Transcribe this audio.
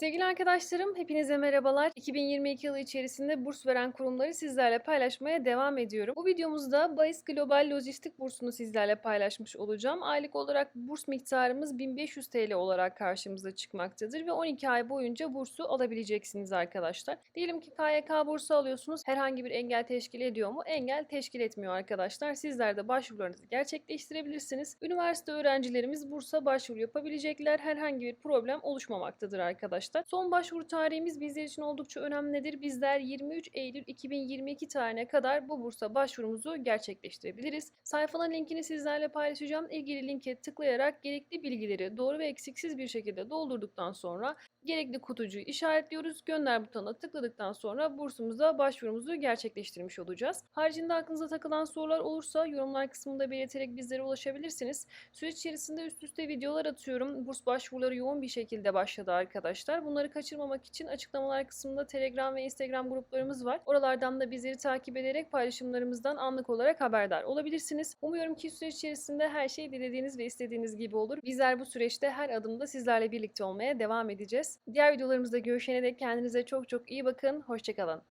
Sevgili arkadaşlarım, hepinize merhabalar. 2022 yılı içerisinde burs veren kurumları sizlerle paylaşmaya devam ediyorum. Bu videomuzda BAIS Global Lojistik bursunu sizlerle paylaşmış olacağım. Aylık olarak burs miktarımız 1500 TL olarak karşımıza çıkmaktadır ve 12 ay boyunca bursu alabileceksiniz arkadaşlar. Diyelim ki KYK bursu alıyorsunuz. Herhangi bir engel teşkil ediyor mu? Engel teşkil etmiyor arkadaşlar. Sizler de başvurularınızı gerçekleştirebilirsiniz. Üniversite öğrencilerimiz bursa başvuru yapabilecekler. Herhangi bir problem oluşmamaktadır arkadaşlar. Son başvuru tarihimiz bizler için oldukça önemlidir. Bizler 23 Eylül 2022 tarihine kadar bu bursa başvurumuzu gerçekleştirebiliriz. Sayfanın linkini sizlerle paylaşacağım. İlgili linke tıklayarak gerekli bilgileri doğru ve eksiksiz bir şekilde doldurduktan sonra gerekli kutucuğu işaretliyoruz. Gönder butonuna tıkladıktan sonra bursumuza başvurumuzu gerçekleştirmiş olacağız. Haricinde aklınıza takılan sorular olursa yorumlar kısmında belirterek bizlere ulaşabilirsiniz. Süreç içerisinde üst üste videolar atıyorum. Burs başvuruları yoğun bir şekilde başladı arkadaşlar. Bunları kaçırmamak için açıklamalar kısmında Telegram ve Instagram gruplarımız var. Oralardan da bizleri takip ederek paylaşımlarımızdan anlık olarak haberdar olabilirsiniz. Umuyorum ki süreç içerisinde her şey dilediğiniz ve istediğiniz gibi olur. Bizler bu süreçte her adımda sizlerle birlikte olmaya devam edeceğiz. Diğer videolarımızda görüşene dek kendinize çok çok iyi bakın. Hoşçakalın.